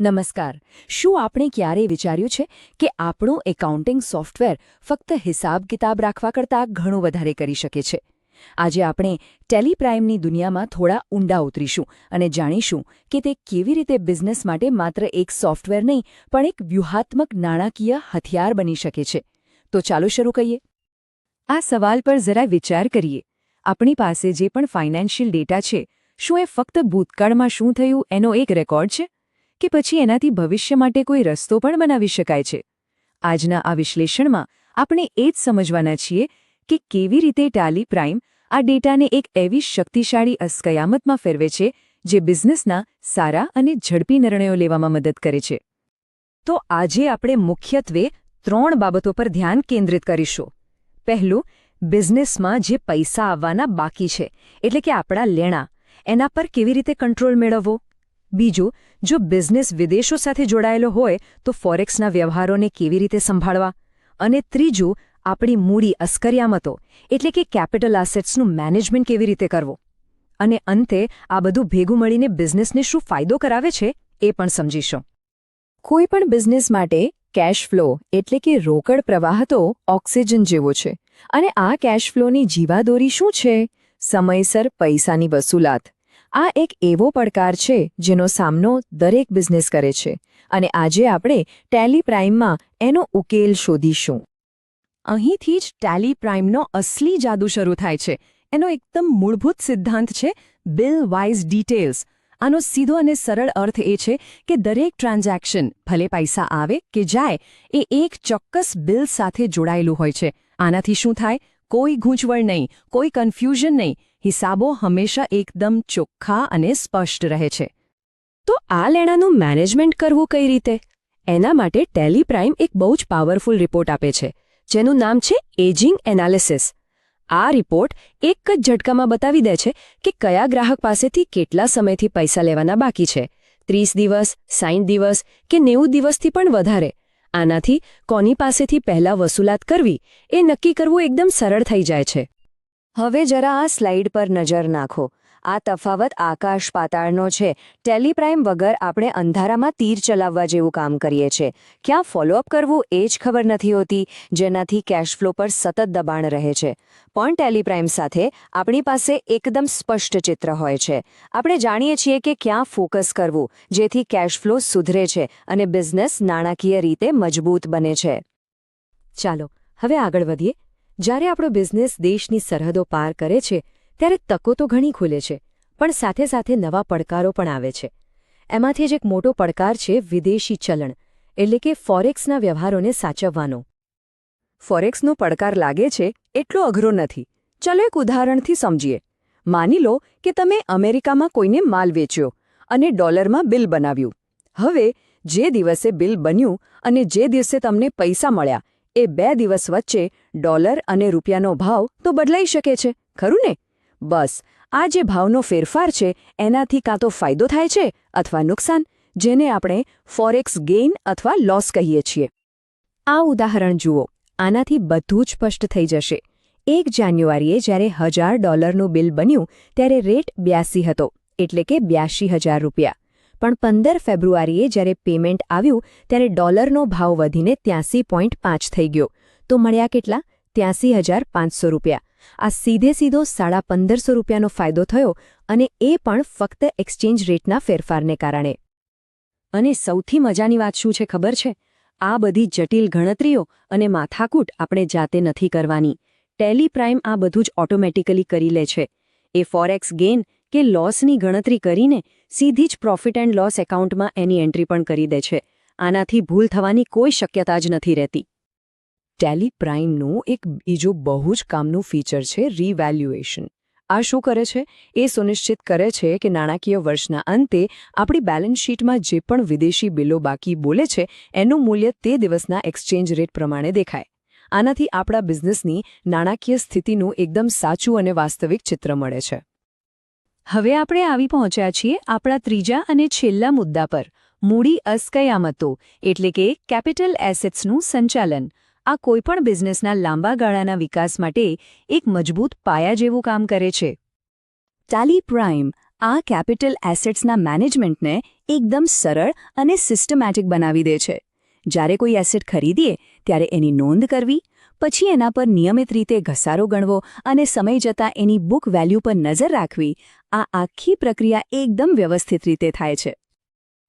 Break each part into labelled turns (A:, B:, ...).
A: નમસ્કાર. શું આપણે ક્યારેય વિચાર્યું છે કે આપણું એકાઉન્ટિંગ સોફ્ટવેર ફક્ત હિસાબ કિતાબ રાખવા કરતાં ઘણું વધારે કરી શકે છે? આજે આપણે ટેલિપ્રાઇમની દુનિયામાં થોડા ઊંડા ઉતરીશું અને જાણીશું કે તે કેવી રીતે બિઝનેસ માટે માત્ર એક સોફ્ટવેર નહીં, પણ એક વ્યૂહાત્મક નાણાકીય હથિયાર બની શકે છે. તો ચાલો શરૂ કરીએ. આ સવાલ પર જરા વિચાર કરીએ. આપણી પાસે જે પણ ફાઇનાન્શિયલ ડેટા છે, શું એ ફક્ત ભૂતકાળમાં શું થયું એનો એક રેકોર્ડ છે? કે પછી એનાથી ભવિષ્ય માટે કોઈ રસ્તો પણ બનાવી શકાય છે. આજના આ વિશ્લેષણમાં આપણે એ જ સમજવાના છીએ કે કેવી રીતે ટાલી પ્રાઇમ આ ડેટાને એક એવી શક્તિશાળી અસ્કયામતમાં ફેરવે છે, જે બિઝનેસના સારા અને ઝડપી નિર્ણયો લેવામાં મદદ કરે છે. તો આજે આપણે મુખ્યત્વે ત્રણ બાબતો પર ધ્યાન કેન્દ્રિત કરીશું. પહેલું, બિઝનેસમાં જે પૈસા આવવાના બાકી છે, એટલે કે આપણા લેણા, એના પર કેવી રીતે કંટ્રોલ મેળવવો? બીજું, જો બિઝનેસ વિદેશો સાથે જોડાયેલો હોય, તો ફોરેક્સના વ્યવહારોને કેવી રીતે સંભાળવા? અને ત્રીજું, આપણી મૂડી અસ્કરિયામતો, એટલે કે કેપિટલ એસેટ્સનું મેનેજમેન્ટ કેવી રીતે કરવો? અને અંતે, આ બધું ભેગું મળીને બિઝનેસને શું ફાયદો કરાવે છે, એ પણ સમજીશું. કોઈ પણ બિઝનેસ માટે કેશ ફ્લો એટલે કે રોકડ પ્રવાહ તો ઓક્સિજન જેવો છે. અને આ કેશ ફ્લોની જીવાદોરી શું છે? સમયસર પૈસાની વસૂલાત. આ એક એવો પડકાર છે, જેનો સામનો દરેક બિઝનેસ કરે છે. અને આજે આપણે ટેલી પ્રાઇમમાં એનો ઉકેલ શોધીશું. અહીંથી જ ટેલી પ્રાઇમનો અસલી જાદુ શરૂ થાય છે. એનો એકદમ મૂળભૂત સિદ્ધાંત છે બિલ વાઇઝ ડિટેલ્સ આનો સીધો અને સરળ અર્થ એ છે કે દરેક ટ્રાન્ઝેક્શન, ભલે પૈસા આવે કે જાય, એ એક ચોક્કસ બિલ સાથે જોડાયેલું હોય છે. આનાથી શું થાય? કોઈ ગૂંચવણ નહીં, કોઈ કન્ફ્યુઝન નહીં. હિસાબો હંમેશા એકદમ ચોખ્ખા અને સ્પષ્ટ રહે છે. તો આ લેણાનું મેનેજમેન્ટ કરવું કઈ રીતે? એના માટે ટેલિપ્રાઇમ એક બહુ જ પાવરફુલ રિપોર્ટ આપે છે, જેનું નામ છે એજિંગ એનાલિસિસ આ રિપોર્ટ એક જ ઝટકામાં બતાવી દે છે કે કયા ગ્રાહક પાસેથી કેટલા સમયથી પૈસા લેવાના બાકી છે. ત્રીસ દિવસ સાઠ દિવસ કે નેવું દિવસથી પણ વધારે. આનાથી કોની પાસેથી પહેલા વસૂલાત કરવી એ નક્કી કરવું એકદમ સરળ થઈ જાય છે. હવે જરા આ સ્લાઇડ પર નજર નાખો. આ તફાવત આકાશ પાતાળનો છે. ટેલિપ્રાઇમ વગર આપણે અંધારામાં તીર ચલાવવા જેવું કામ કરીએ છીએ ક્યાં ફોલોઅપ કરવું એ જ ખબર નથી હોતી, જેનાથી કેશફ્લો પર સતત દબાણ રહે છે. પણ ટેલિપ્રાઇમ સાથે આપણી પાસે એકદમ સ્પષ્ટ ચિત્ર હોય છે. આપણે જાણીએ છીએ કે ક્યાં ફોકસ કરવું, જેથી કેશફ્લો સુધરે છે અને બિઝનેસ નાણાકીય રીતે મજબૂત બને છે. ચાલો, હવે આગળ વધીએ. જ્યારે આપણો બિઝનેસ દેશની સરહદો પાર કરે છે ત્યારે તકો તો ઘણી ખુલે છે, પણ સાથે સાથે નવા પડકારો પણ આવે છે. એમાંથી જ એક મોટો પડકાર છે વિદેશી ચલણ, એટલે કે ફોરેક્સના વ્યવહારોને સાચવવાનો. ફોરેક્સનો પડકાર લાગે છે એટલો અઘરો નથી. ચલો એક ઉદાહરણથી સમજીએ. માની લો કે તમે અમેરિકામાં કોઈને માલ વેચ્યો અને ડોલરમાં બિલ બનાવ્યું. હવે જે દિવસે બિલ બન્યું અને જે દિવસે તમને પૈસા મળ્યા, એ બે દિવસ વચ્ચે ડોલર અને રૂપિયાનો ભાવ તો બદલાઈ શકે છે, ખરું ને? બસ, આ જે ભાવનો ફેરફાર છે, એનાથી કાં તો ફાયદો થાય છે અથવા નુકસાન, જેને આપણે ફોરેક્સ ગેઇન અથવા લોસ કહીએ છીએ. આ ઉદાહરણ જુઓ, આનાથી બધું જ સ્પષ્ટ થઈ જશે. એક જાન્યુઆરીએ જ્યારે હજાર ડોલરનું બિલ બન્યું, ત્યારે રેટ બ્યાસી હતો, એટલે કે બ્યાસી હજાર રૂપિયા. પણ પંદર ફેબ્રુઆરીએ જ્યારે પેમેન્ટ આવ્યું, ત્યારે ડોલરનો ભાવ વધીને ત્યાંસી પોઈન્ટ પાંચ થઈ ગયો. તો મળ્યા કેટલા? ત્યાંસી હજાર પાંચસો રૂપિયા. આ સીધે સીધો સાડા પંદરસો રૂપિયાનો ફાયદો થયો અને એ પણ ફક્ત એક્સચેન્જ રેટના ફેરફારને કારણે. અને સૌથી મજાની વાત શું છે ખબર છે? આ બધી જટિલ ગણતરીઓ અને માથાકૂટ આપણે જાતે નથી કરવાની. ટેલિપ્રાઇમ આ બધું જ ઓટોમેટિકલી કરી લે છે. એ ફોરેક્સ ગેઇન કે લોસની ગણતરી કરીને સીધી જ પ્રોફિટ એન્ડ લોસ એકાઉન્ટમાં એની એન્ટ્રી પણ કરી દે છે. આનાથી ભૂલ થવાની કોઈ શક્યતા જ નથી રહેતી. ટેલિપ્રાઇમનું એક બીજું બહુ જ કામનું ફીચર છે રીવેલ્યુએશન આ શું કરે છે? એ સુનિશ્ચિત કરે છે કે નાણાકીય વર્ષના અંતે આપણી બેલેન્સ શીટમાં જે પણ વિદેશી બિલો બાકી બોલે છે, એનું મૂલ્ય તે દિવસના એક્સચેન્જ રેટ પ્રમાણે દેખાય. આનાથી આપણા બિઝનેસની નાણાકીય સ્થિતિનું એકદમ સાચું અને વાસ્તવિક ચિત્ર મળે છે. હવે આપણે આવી પહોંચ્યા છીએ આપણા ત્રીજા અને છેલ્લા મુદ્દા પર. મૂડી અસ્કયામતો, એટલે કે કેપિટલ એસેટ્સનું સંચાલન. આ કોઈપણ બિઝનેસના લાંબા ગાળાના વિકાસ માટે એક મજબૂત પાયા જેવું કામ કરે છે. ટાલી પ્રાઇમ
B: આ કેપિટલ એસેટ્સના મેનેજમેન્ટને એકદમ સરળ અને સિસ્ટમેટિક બનાવી દે છે. જ્યારે કોઈ એસેટ ખરીદીએ, ત્યારે એની નોંધ કરવી, પછી એના પર નિયમિત રીતે ઘસારો ગણવો અને સમય જતાં એની બુક વેલ્યુ પર નજર રાખવી, આ આખી પ્રક્રિયા એકદમ વ્યવસ્થિત રીતે થાય છે.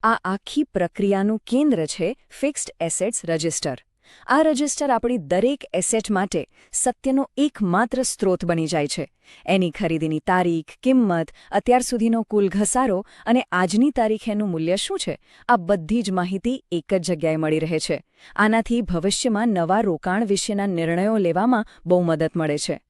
A: આ આખી પ્રક્રિયાનું કેન્દ્ર છે ફિક્સ્ડ એસેટ્સ રજિસ્ટર આ રજિસ્ટર આપણી દરેક એસેટ માટે સત્યનો એકમાત્ર સ્ત્રોત બની જાય છે. એની ખરીદીની તારીખ, કિંમત, અત્યાર સુધીનો કુલ ઘસારો અને આજની તારીખેનું મૂલ્ય શું છે? આ બધી જ માહિતી એક જ જગ્યાએ મળી રહે છે. આનાથી ભવિષ્યમાં નવા રોકાણ વિશેના નિર્ણયો લેવામાં બહુ મદદ મળે છે.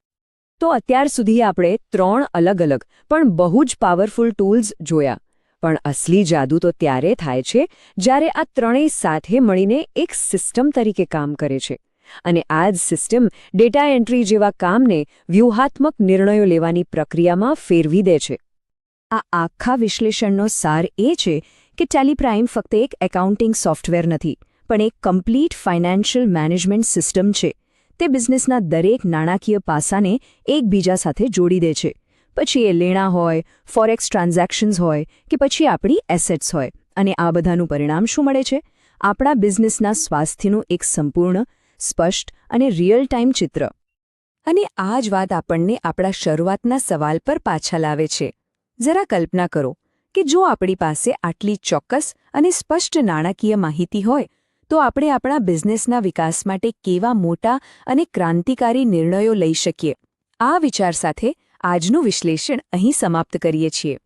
B: તો અત્યાર સુધી આપણે ત્રણ અલગ અલગ પણ બહુ જ પાવરફુલ ટૂલ્સ જોયા. પણ અસલી જાદુ તો ત્યારે થાય છે, જ્યારે આ ત્રણેય સાથે મળીને એક સિસ્ટમ તરીકે કામ કરે છે. અને આ જ સિસ્ટમ ડેટા એન્ટ્રી જેવા કામને વ્યૂહાત્મક નિર્ણયો લેવાની પ્રક્રિયામાં ફેરવી દે છે. આ આખા વિશ્લેષણનો સાર એ છે કે ટેલિપ્રાઇમ ફક્ત એક એકાઉન્ટિંગ સોફ્ટવેર નથી, પણ એક કમ્પ્લીટ ફાઇનાન્શિયલ મેનેજમેન્ટ સિસ્ટમ છે. તે બિઝનેસના દરેક નાણાકીય પાસાને એકબીજા સાથે જોડી દે છે. પછી એ લેણા હોય ફોરેક્સ ટ્રાન્ઝેક્શન્સ હોય કે પછી આપણી એસેટ્સ હોય. અને આ બધાનું પરિણામ શું મળે છે? આપણા બિઝનેસના સ્વાસ્થ્યનું એક સંપૂર્ણ, સ્પષ્ટ અને રિયલ ટાઈમ ચિત્ર. અને આ જ વાત આપણને આપણા શરૂઆતના સવાલ પર પાછા લાવે છે. જરા કલ્પના કરો કે જો આપણી પાસે આટલી ચોક્કસ અને સ્પષ્ટ નાણાકીય માહિતી હોય, તો આપણે આપણા બિઝનેસના વિકાસ માટે કેવા મોટા અને ક્રાંતિકારી નિર્ણયો લઈ શકીએ. આ વિચાર સાથે આજનું વિશ્લેષણ અહીં સમાપ્ત કરીએ છીએ.